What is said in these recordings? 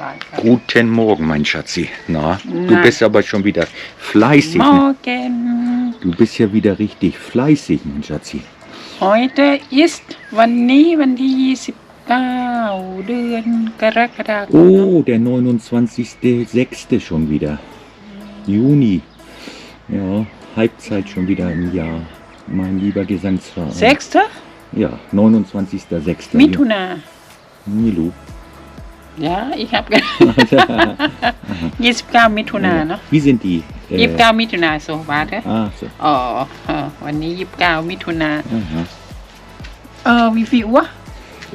หลายครับ Guten Morgen, mein Schatzi. Na, du Na. bist aber schon wieder fleißig. มอ Ne? ร์แกน Du bist ja wieder richtig fleißig, mein Schatzi. heute ist วันนี้วันที่29เดือนกรกฎาคม Oh, der 29.06. schon wieder. Juni. Ja, Halbzeit schon wieder im Jahr. Mein lieber Gesangsverein. เซ็กซ์ Ja, 29.06. มิถุนา Milu. อย่าอีกครับ29 มิถุนาเนาะ Wie sind die? Äh, 29มิถุนาโซบาเถอะ ah, so. อ๋อเออวันนี้29มิถุนา Aha. เออวีฟิวะ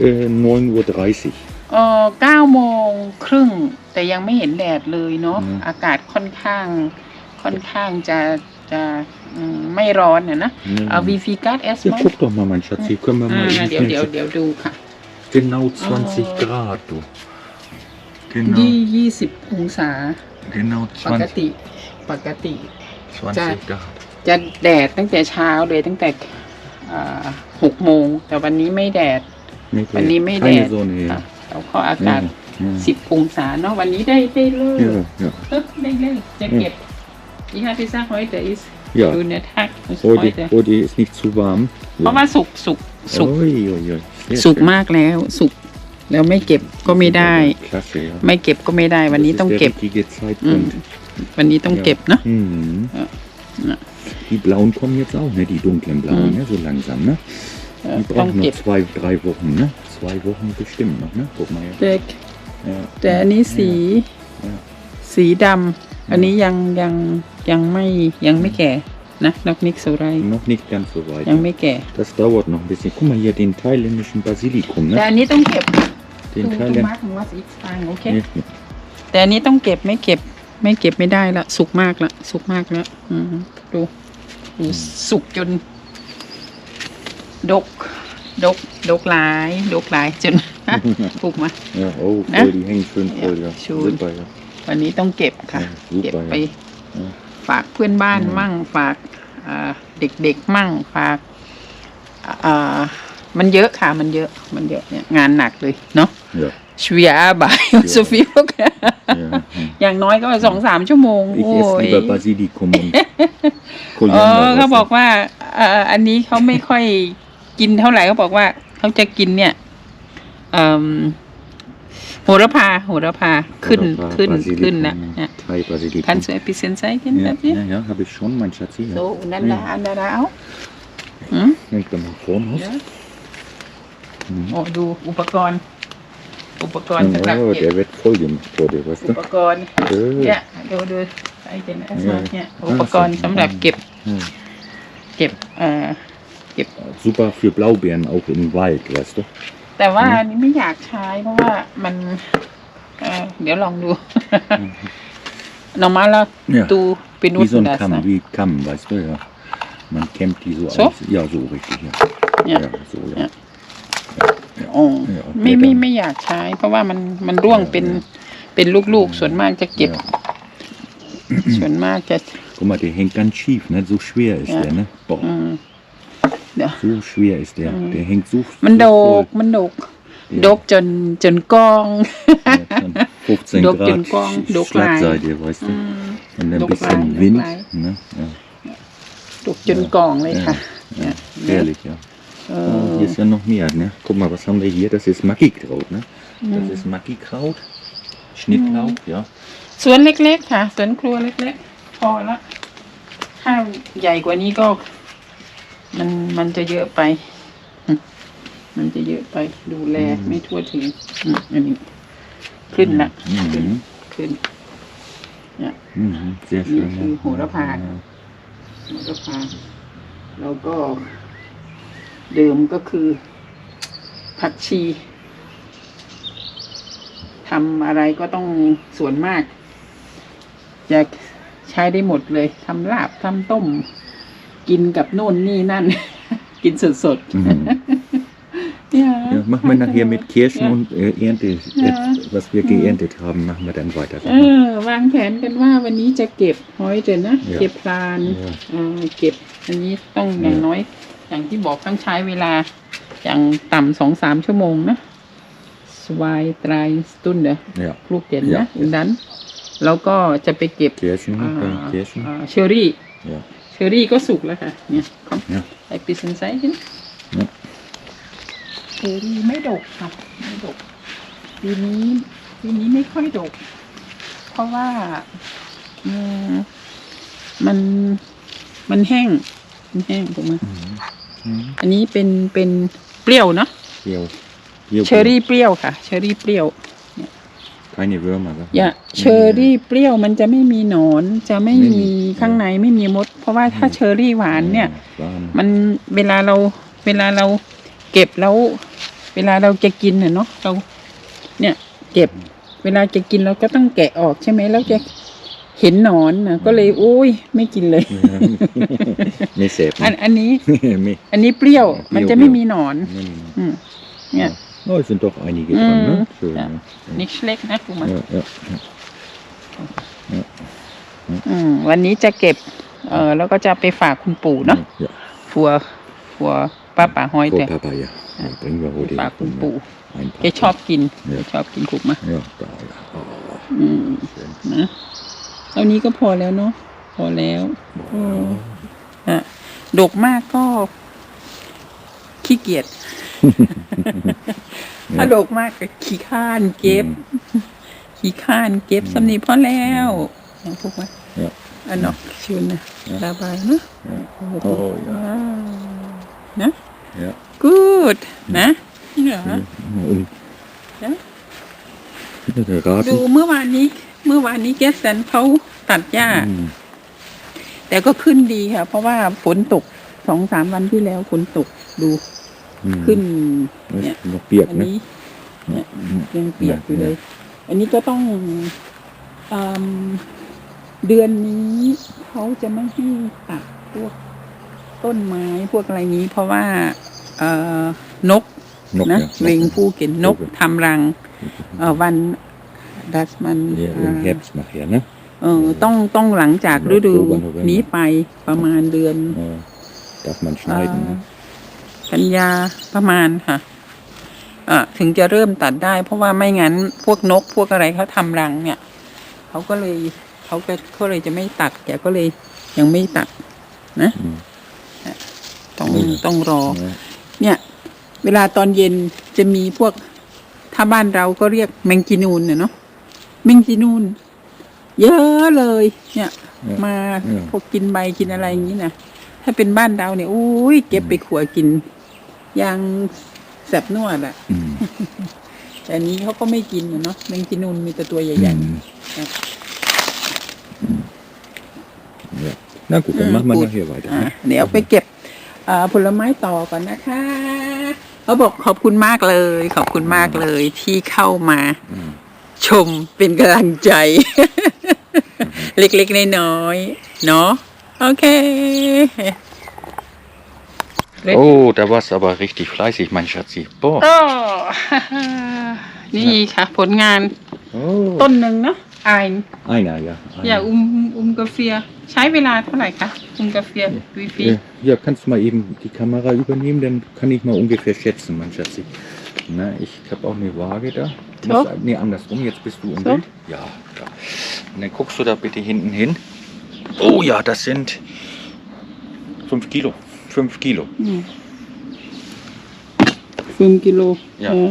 Äh, 9.30 Uhr. เออ9โมงครึ่ง แต่ยังไม่เห็นแดดเลยเนาะอืม อากาศค่อนข้าง ค่อนข้างจะจะอืมไม่ร้อนนะนะ Nee. เอาวีฟีการ์ดเอส Ja, มั้ง guck doch mal, mein Schatzi. Können wir อ่า mal เดี๋ยว eben เดี๋ยว schnell- เดี๋ยวดูค่ะ Genau 20 Oh. Grad, du. ยี่ Genau, ยี่สิบองศา genau ปก 20, ติ ปกติ 20 Grad. จะแดดตั้งแต่เช้าเลยตั้งแต่หกโมง แต่วันนี้ไม่แดด Nicht วันนี้ไม่แด keine ด Sonne. ค่ะ Ja. แล้วก็อากาศ Ja, สิบองศาเนาะวันนี้ได้ได้เลิก ja, ja. เออได้เลิกจะเก็บอีฮาพิซซ่าฮอยเตอร์อิส ja. ดูเนื้อทักฮอย Heute, เตอร์ heute ist nicht zu warm. เพราะว่าสุกสุกสุก Ui, ui, ui. Sehr สุก schön. มากแล้วสุก แล้วไม่เก็บก็ไม่ได้ Klasse, ja. ไม่เก็บก็ไม่ได้ วันนี้ Das ต้อง ist der เก็บ richtige Zeitpunkt. วันนี้ต้องเก็บเนาะ Mhm. Ja. Ja. Die blauen kommen jetzt auch, ne? Die dunklen blauen, Mhm. ne? So langsam, ne? เออ Die ต้อง brauchen เก็บ noch zwei, drei Wochen, ne? Zwei Wochen bestimmt noch, ne? Guck mal เด็ก Ja. แต่อันนี้สี Ja. สีดำอันนี้ยังยังยังไม่ยังไม่แก่นะนกนิกโซไร Noch nicht ganz so weit. ยังไม่แก่ Das dauert noch ein bisschen. Guck mal hier den thailändischen Basilikum, แต่ ne? อันนี้ต้องเก็บ Den ดูดู Thailand. มาร์กของว่าสีฟางโอเค Hier, hier. แต่อันนี้ต้องเก็บไม่เก็บ ไม่เก็บไม่ได้ละ สุกมากละ สุกมากแล้วอืมดูดูสุกจน ดก ดก ดกหลาย ดกหลายจน ปลูกมา Ja, oh, Ne? voll, die hängen schön voll, Ja, ja. schön. Super, ja. วันนี้ต้องเก็บค่ะ Ja, super, เก็บไป ja. ฝากเพื่อนบ้านอืมมั่ง ฝากอ่าเด็กๆมั่ง ฝากอ่า มันเยอะค่ะ มันเยอะ มันเยอะเนี่ยงานหนักเลยเนาะ Ja, ชวีอาบายโซฟีพวก ja. ja. อย่างน้อยก็สองสามชั่วโมง Ich โอ้ esse ย lieber Basilikum und เออ Koriander. เขา weißt บอกว่าเอ่ออันนี้เขาไม่ค่อยกินเท่าไหร่เขาบอกว่าเขาจะกินเนี่ยเอิ่มโหระพาโหระพา du? ขึ้น Oder ขึ้น Basilikum, ขึ้นนะ ja. เนี่ย Thai Basilikum. คันสวยพิเศษใส่กินแบ Ja, บนี้ ja, ja, habe ich schon, mein Schatzi. โซ Ja. นันดาอันดาราเอาอืม Nimm doch mal vorn aus. โอ้ดูอุปกรณ์ อุปกรณ์สำหรับ Oh, เก็บ der wird voll gemacht vor dir, weißt อุ du? ปกรณ์ Äh, เนี่ยดูดูไอเจนเอสมาเนี่ย Ja. อุปกรณ์สำหรับเก็บ ja. เก็บเอ่อ Super für Blaubeeren auch im Wald, weißt du? แต่ว่าอันนี้ไม่อยากใช้เพราะว่ามันเอ่อเดี๋ยวลองดู normal Ja. ตูเป็นนู Wie so ein ดัส Kamm, นะ wie Kamm, weißt du, ja. Man kämmt die so, So? aus. Ja, so richtig, ja. Ja. Ja, so, ja. Ja. อ๋อเออไม่ไม่ไม่อยากใช้ เพราะว่ามันมันร่วงเป็นเป็นลูกๆส่วนมากจะเก็บ Ja. ส่วนมากจะ Guck mal, der hängt ganz schief, ne? So schwer ist Ja. der, ne? Boah, อืมเดี๋ยว so schwer ist der. Der hängt so มันโด so กมันโดก Ja. ดกจนจนกอง voll. Ja, schon 15 Dok den Grad Gong, Dok Schlagseite, weißt du? อืม Und ein Dok bisschen Lein, Dok Wind, Lein. ne? Ja, ดกจนกองเลยค่ะ ja. เนี่ย Herrlich, ja. เอ Oh, อ hier ist ja noch mehr, ne? Guck mal, was haben wir hier? Das ist Maggi-Kraut, ne? Das ist Maggi-Kraut. Schnittlauch, ja. สวนเล็กๆค่ะสวนครัวเล็กๆ พอละ ถ้าใหญ่กว่านี้ก็ มันมันจะเยอะไปอืมมันจะเยอะไปดูแลไม่ทั่วถึงอืมอันนี้ขึ้นละขึ้น Mhm. ขึ้น Mhm. Sehr นี่ schön. คือ ja. โหระพา Ja. โหระพาแล้วก็ เดิมก็คือผักชีทำอะไรก็ต้องส่วนมากจะใช้ได้หมดเลยทำลาบทำต้ม กินกับโน่นนี่นั่น กินสด Mhm. ๆเนี่ย Ja, machen wir nachher mit Kirschen Ja. und äh, Ernte, Ja. äh, was wir geerntet haben, machen wir dann weiter. เออวางแผนกันว่าวันนี้จะเก็บหอยเจอนะ Ja. เก็บพลาน Ja. เออเก็บอันนี้ต้องอย่าง Ja. น้อย อย่างที่บอกต้องใช้เวลาอย่างต่ำสองสามชั่วโมงนะ zwei drei Stunden Ja. คลูกเก็น Ja. นะอุดันแล้วก็จะไปเก็บ Kirschen, อ่า okay, Kirschen. อ่าเชอรี่ Ja. เชอรี่ก็สุกแล้วค่ะ เนี่ยคอม Ja. ไอปิสันไซส์น Ja. เชอรี่ไม่ดกค่ะ ไม่ดก ปีนี้ปีนี้ไม่ค่อยดก เพราะว่าอืมมันมันแห้ง มันแห้งถูกไหม Mhm. อันนี้เป็นเป็นเปรี้ยวเนาะ Bio. Bio เชอรี่เปรี้ยวค่ะ เชอรี่เปรี้ยว Keine Würmer. gell? อย่าเชอรี่เปรี้ยวมันจะไม่มีหนอนจะไม่ไม่มีมีข้างในไม่มีมด เพราะว่าถ้าเชอรี่หวานเนี่ย Ja, warm. มันเวลาเราเวลาเราเก็บแล้ว เวลาเราจะกินน่ะเนาะเรา เนี่ย เก็บ เวลาจะกินเราก็ต้องแกะออกใช่ไหมแล้วจะ เห็นหนอนนะก็เลยโอ้ยไม่กินเลย ไม่เสพอันอันนี้ ไม่อันนี้เปรี้ยวเปรี้ยวมันจะไม่มีหนอนไม่อืมเนี่ย Oh, es sind doch einige dran, ne? Mhm. Schön, Ja. ne? นิชเล็กนะคุณมา Ja, ja, ja. อืมวันนี้จะเก็บ เออแล้วก็จะไปฝากคุณปู่เนาะ Ja, ฟัวฟัวป้าป่าห้อย vor แต่ Papa, ja. ja. Bringen wir heute ฝากคุณปู่ ein แก paar. ชอบกินเดี๋แกยวชอบกินคุกมา Ja, da, ja. Oh, อืม schön. นะ เท่านี้ก็พอแล้วเนาะพอแล้วอืมอะดกมากก็ขี้เกียจถ้าดกมากก็ขี้ข้านเก็บ ขี้ข้านเก็บสำนีพอแล้วเอาพวกมา Ja. อันนอกชุนนะระบายเนาะโอ้ยว้าวนะ Ja. good นะนี่เหรอ Und Ja. der ดู Rasen. เมื่อวานนี้ เมื่อวานนี้แกสแซนเขาตัดหญ้า Mm. แต่ก็ขึ้นดีค่ะ เพราะว่าฝนตกสองสามวันที่แล้วฝนตกดู Mm. ขึ้น Das เนี่ย ist noch Birk, อัน ne? นี้ เนี่ย Mm. ยังเปียกอยู่เลย อันนี้ก็ต้องอมเดือนนี้เขาจะไม่ให้ตัดพวกต้นไม้พวกอะไรนี้ เพราะว่า เอ่อนก Noch, นะ ja. เวงผู้เก็นนกทำรัง เอ่อวัน ดัสมัน Ja, im Herbst nachher, ne? เออต้องต้องหลังจากฤดูนี้ไปประมาณเดือน Ja. Darf man schneiden, ne? กันยาประมาณค่ะอะถึงจะเริ่มตัดได้ เพราะว่าไม่งั้นพวกนกพวกอะไรเขาทำรังเนี่ยเขาก็เลยเขาก็เขาเลยจะไม่ตัดแกก็เลยยังไม่ตัดนะอืมต้องอืมต้องรอ Ja. เนี่ย เวลาตอนเย็นจะมีพวกถ้าบ้านเราก็เรียกแมงจีนูนเนี่ยเนาะ แมงจีนูนเยอะเลย เนี่ย Ja. มาอืมพวกกินใบกินอะไรอย่างนี้นะถ้าเป็นบ้านเราเนี่ยอุ้ยเก็บไปขัวกินอยางแสบนวดอะ Mm. แต่อันนี้เขาก็ไม่กินอะเนาะแมงจีนูนมีแต่ตัวใหญ่ Mm. Ja. Ja. Na gut, dann Mm, machen wir gut. nachher weiter. ๆอะ Ne? เดี๋ยวไปเก็บอ่าผลไม้ต่อก่อนนะคะเขาบอกขอบคุณมากเลย ขอบคุณมากเลยที่เข้ามาอืม ชมเป็นกำลังใจ เล็กๆน้อยๆเนาะโอเค Oh, da warst du aber richtig fleißig, mein Schatzi. Boah. ก็ นี่ค่ะ ผลงาน Oh. ต้นหนึ่งเนาะไอาย Einer, ja. อย่า Einer. อุ้มอุ้มกาเฟีย ใช้เวลาเท่าไหร่คะอุ้มกาเฟียวีฟี Ja, ja, kannst du mal eben die Kamera übernehmen, dann kann ich mal ungefähr schätzen, mein Schatzi. Na, ich habe auch eine Waage da. So? Muss, nee, andersrum, jetzt bist du im So? Bild. Ja, da. Und dann guckst du da bitte hinten hin. Oh ja, das sind 5 Kilo. 5 Kilo. ฟิมกิโล Ja. เอ่อ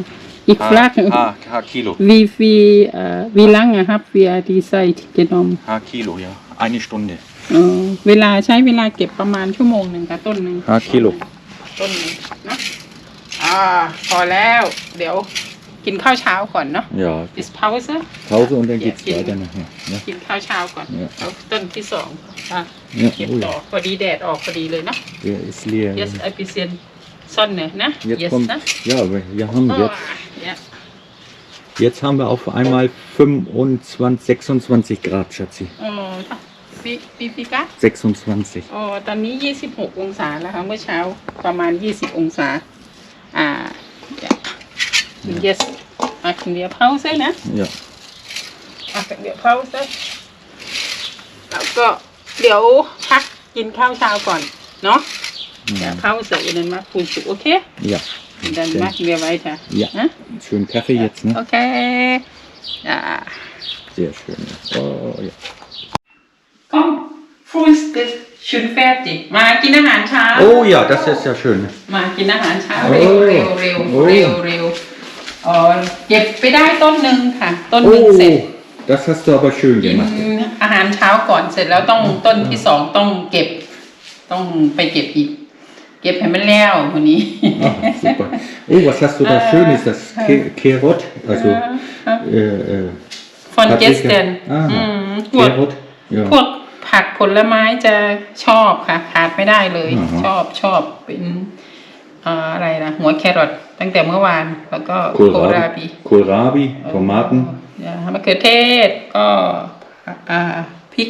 อีกฟลัก Ha, ha, ha Kilo. วีฟีเอ่อวีลังอะครับเฟียดีไซน์เจนอม Ha Kilo, ja. Eine Stunde. เออเวลาใช้เวลาเก็บประมาณชั่วโมงหนึ่งค่ะต้นหนึ่ง Ha Kilo. ต้นหนึ่งเนาะอ่า พอแล้ว เดี๋ยว กินข้าวเช้าก่อนเนาะ Ja, is Pause Pause und dann Ja, geht's Kilo. weiter nachher. Ne? กินข้าวเช้าก่อนเนี่ย เอาต้นที่สองอะ Ja, เก็บ oh ต่อ ja. พอดีแดดออกพอดีเลยเนาะ Der ist leer. yes I p r e c i a t Sonne นะ Jetzt yes kommt, นะ ja, aber wir haben อ๋อ jetzt, yeah. jetzt haben wir auf einmal 25, 26 Grad, Schatzi. อ๋อปีปีฟิกะ 26. อ๋อตอนนี้ยี่สิบหกองศาแล้วค่ะเมื่อเช้าประมาณยี่สิบองศา อ่า yes อะเดี๋ยว pause นะ Ja. อะเดี๋ยว pause แล้วก็เดี๋ยวพักกินข้าวเช้าก่อนเนาะเดี๋ยว pause อีกนั้นมาคุยสุโอเค Ja. dann machen wir weiter Ja. ne? Schönen Kaffee jetzt, ne? okay ja Sehr schön. Ja. Oh, ja. komm Frühstück schon fertig มากินอาหารเช้า oh ja, das ist ja schön. มากินอาหารเช้าโอ้เร็วเร็วเร็วโอ้เร็วเร็ว อ๋อเก็บไปได้ต้นหนึ่งค่ะ ต้นหนึ่งเสร็จ Oh, das hast du aber schön กิน gemacht. อาหารเช้าก่อนเสร็จแล้วต้องต้นที่สองต้องเก็บ ต้องไปเก็บอีก เก็บให้มันแล้ววันนี้ Ah, super. Oh, was hast du da Schönes? Das Ke- Kerot, also äh, äh, ฟอนเกสเตนอ่าพวก Kerot. Ja. พวกผักผลไม้จะชอบค่ะขาดไม่ได้เลย อ่าฮะ ชอบชอบเป็นเอ่ออะไรนะหัวแครอทตั้งแต่เมื่อวาน แล้วก็โครา Kohlrabi, บี Kohlrabi Tomaten. อ่ามะเขือเทศก็อ่าพริก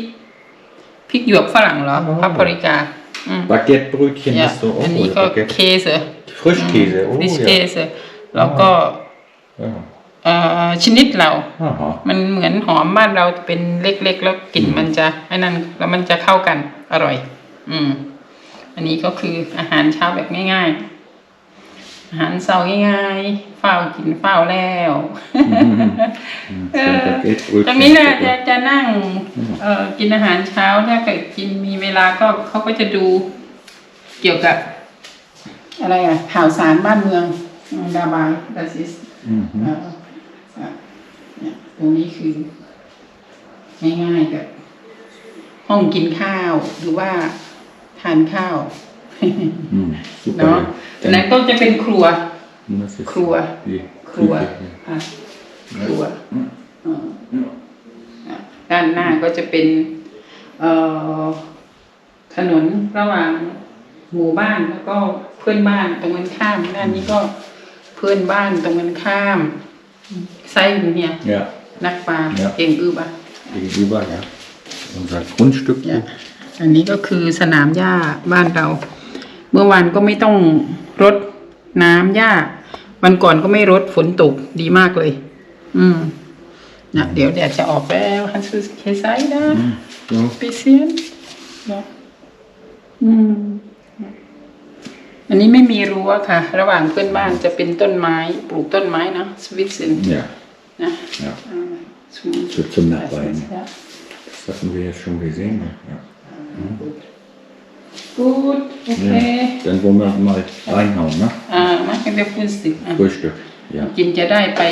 พริกหยวกฝรั่งเหรออ๋อพับปริกาอืม Baguettebrötchen เนี่ย hast du อัน auch. นี้ Oder ก็ Baguette. เคสเหรอ Frischkäse. Oh ฟิชเค ja. สแล้วก็ ja. เอ่อชนิดเรา Aha. มันเหมือนหอมบ้านเราเป็นเล็กๆ แล้วกลิ่นมันจะไอ้นั่นแล้วมันจะเข้ากันอร่อย อืม อันนี้ก็คืออาหารเช้าแบบง่าย ๆ อาหารเช้าง่ายๆเฝ้ากินเฝ้าแล้วเออ Baguettebrötchen. ตรงนี้นะจะจะนั่งเอ่อกินอาหารเช้าถ้าเกิดกินมีเวลาก็เขาก็จะดูเกี่ยวกับ อะไรอะ ข่าวสารบ้านเมืองดาบายดาซิส Mhm. เอ่ออะเนี่ยตรงนี้คือ ง่ายๆแบบห้องกินข้าวหรือว่าทานข้าว Mm, เนาะ super. อันนั้นก็จะเป็นครัว Das ist ครัว die ครัว Küche. อะครัวเอ่ออะด้านหน้าก็จะเป็นเอ่อถนนระหว่างหมู่บ้านแล้วก็เพื่อนบ้านตรงกันข้ามด้านนี้ก็เพื่อนบ้านตรงกันข้ามไส้อยู่เนี่ย Ja, นักปลา Ja. เก่งอืบอะ gegenüber, ja. Unser Grundstück เนี่ย hier. อันนี้ก็คือสนามหญ้าบ้านเรา เมื่อวานก็ไม่ต้องรดน้ำหญ้า วันก่อนก็ไม่รดฝนตกดีมากเลย อืมนะเดี๋ยวแดดจะออกแล้วฮันซูสเคไซนะ So. ปีเซียนเนาะอืม อันนี้ไม่มีรั้วค่ะ ระหว่างเพื่อนบ้านจะเป็นต้นไม้ ปลูกต้นไม้นะสวิตเซน Ja, นะ ja. อ่า zum- So zum Nachbarn. Ja. Das hatten wir ja schon gesehen. ne? Ja. Gut, okay. Ja. Dann wollen wir mal reinhauen, ne? อ่ามาเป็นแบบคุณสิอะ Frühstück. Ja. กินจะได้ไป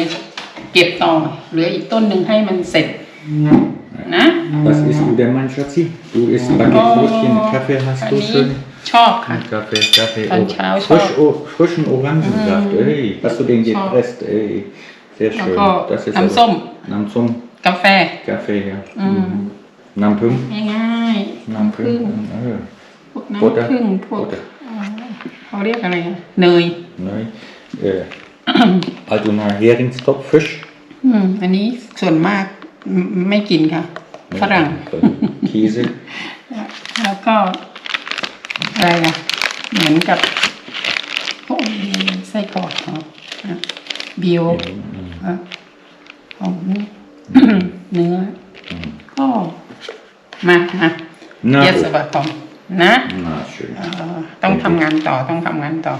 เก็บต่อเหลืออีกต้นหนึ่งให้มันเสร็จ นะ Was isst du denn, mein Schatzi? Du isst Baguettebrötchen, Kaffee อั hast น du นี้ schön? ชอบค่ะ Kaffee, Kaffee. Dann Oh, ciao, frisch, ciao. oh, frischen Orangensaft. Ey, hast du den Ciao. gepresst? Ey, sehr schön. Loco. Das ist Namsom. aber- Namsom. กาแฟ Kaffee, ja. Mhm. Nampum. ง่ายๆน้ำ ผึ้ง Nampum. Äh, พวกน้ำ Butter. ผึ้งพวก Butter. เขาเรียกอะไรอะเนย Nein. Äh, Altona Heringstopffisch. อืมอันนี้ส่วนมากไม่ไม่กินค่ะ ฝรั่ง Käse. แล้วก็ อะไรอะเหมือนกับโอ้ยไส้กรอกเขาอะบิวอะของเนื้ออก็มามา Na เยส gut. บะของ นะ Na schön. เอ่อต้องทำงานต่อต้องทำงานต่อ